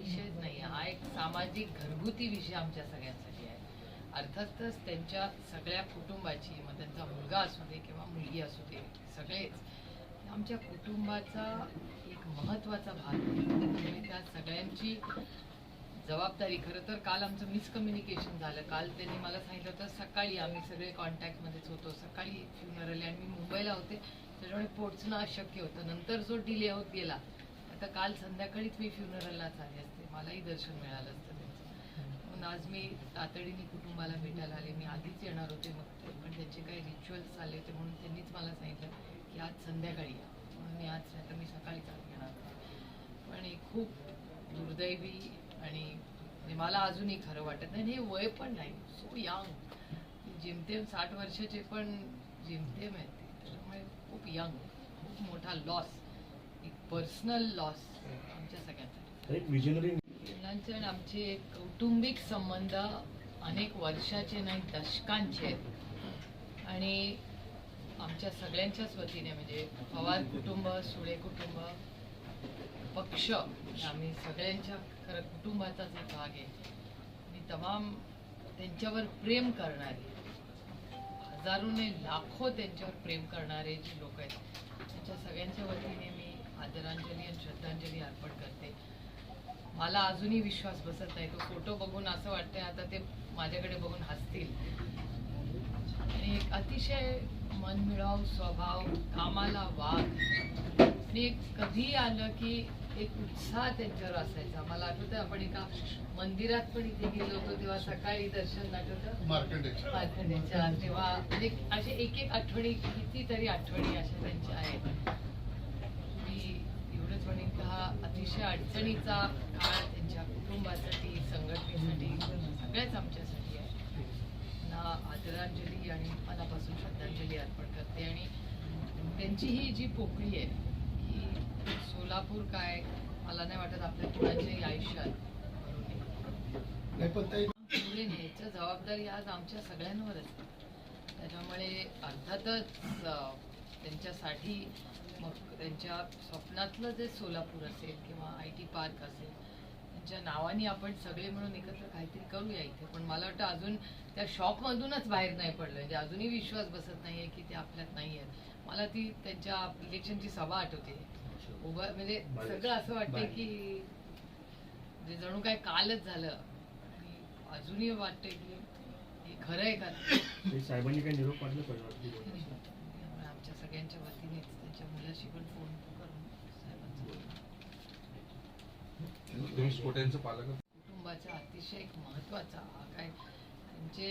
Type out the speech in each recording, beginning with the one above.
विषयच नाही हा एक सामाजिक घरगुती विषय आमच्या सगळ्यांसाठी आहे. अर्थातच त्यांच्या सगळ्या कुटुंबाची मग त्यांचा मुलगा असू दे किंवा मुलगी असू दे सगळेच आमच्या कुटुंबाचा एक महत्त्वाचा भाग आहे. त्या सगळ्यांची जबाबदारी खरं तर काल आमचं मिसकम्युनिकेशन झालं. काल त्यांनी मला सांगितलं होतं सकाळी आम्ही सगळे कॉन्टॅक्टमध्येच होतो. सकाळी फ्युनरल आणि मी मुंबईला होते. त्याच्यामुळे पोचणं अशक्य होतं. नंतर जो डिले होत गेला तर काल संध्याकाळीच मी फ्युनरललाच आले असते. मलाही दर्शन मिळालं असतं त्यांचं. म्हणून आज मी तातडीने कुटुंबाला भेटायला आले. मी आधीच येणार होते मग पण त्यांचे काही रिच्युअल्स आले होते म्हणून त्यांनीच मला सांगितलं की आज संध्याकाळी या. म्हणून मी आज नाही तर मी सकाळी चालू येणार होते पण हे खूप दुर्दैवी आणि म्हणजे मला अजूनही खरं वाटत नाही. हे वय पण नाही. सो यंग जिमतेम साठ वर्षाचे पण जिमतेम आहेत ते. त्याच्यामुळे खूप यंग खूप मोठा लॉस एक पर्सनल लॉस आमच्या सगळ्यांसाठी. एक विजनरी मुलांचे आणि आमचे कौटुंबिक संबंध अनेक वर्षाचे नाही दशकांचे आहेत. आणि आमच्या सगळ्यांच्याच वतीने म्हणजे पवार कुटुंब सुळे कुटुंब पक्ष आम्ही सगळ्यांच्या खरं कुटुंबाचाच एक भाग आहे आणि तमाम त्यांच्यावर प्रेम करणारे हजारोने लाखो त्यांच्यावर प्रेम करणारे जे लोक आहेत त्यांच्या सगळ्यांच्या वतीने मी आदरांजली आणि श्रद्धांजली अर्पण करते. मला अजूनही विश्वास बसत नाही. तो फोटो बघून असं वाटतंय आता ते माझ्याकडे बघून हसतील. आणि एक अतिशय मनमिळाऊ स्वभाव कामाला वाघ आणि एक कधी आलं की एक उत्साह त्यांच्यावर असायचा. मला आठवतं आपण एका मंदिरात पण इथे गेलो होतो तेव्हा सकाळी दर्शन आठवतं? मार्कंडेच्या तेव्हा म्हणजे असे एक एक आठवणी कितीतरी आठवणी अशा त्यांच्या आहेत मी एवढंच म्हणेन की हा अतिशय अडचणीचा काळ त्यांच्या कुटुंबासाठी संघटनेसाठी सगळ्याच आमच्यासाठी आहे. ना आदरांजली आणि मनापासून श्रद्धांजली अर्पण करते. आणि त्यांची ही जी पोकळी आहे ही सोलापूर काय मला नाही वाटत आपल्या कुणाच्याही आयुष्यात पुढे न्यायचं जबाबदारी आज आमच्या सगळ्यांवरच आहे. त्याच्यामुळे अर्थातच त्यांच्यासाठी मग त्यांच्या स्वप्नातलं जे सोलापूर असेल किंवा आय टी पार्क असेल त्यांच्या नावाने आपण सगळे मिळून एकत्र काहीतरी करूया इथे. पण मला वाटतं अजून त्या शॉपमधूनच बाहेर नाही पडलं म्हणजे अजूनही विश्वास बसत नाहीये की ते आपल्यात नाही आहेत मला ती त्यांच्या इलेक्शनची सभा आठवते. उभं म्हणजे सगळं असं वाटतंय की म्हणजे जणू काय कालच झालं. अजूनही वाटतंय की हे खरं आहे का? ते साहेबांनी काही निरोप पाठवला तुम्ही स्फोट्यांचं पालक कुटुंबाचा अतिशय एक महत्त्वाचा हा काय त्यांचे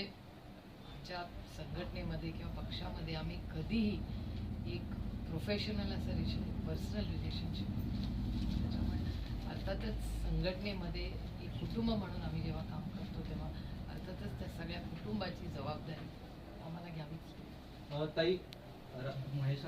आमच्या संघटनेमध्ये किंवा पक्षामध्ये आम्ही कधीही एक प्रोफेशनल असं रिलेशन पर्सनल रिलेशनशिप त्याच्यामुळे अर्थातच संघटनेमध्ये एक कुटुंब म्हणून आम्ही जेव्हा काम करतो तेव्हा अर्थातच त्या सगळ्या कुटुंबाची जबाबदारी आम्हाला घ्यावीच ताई महेश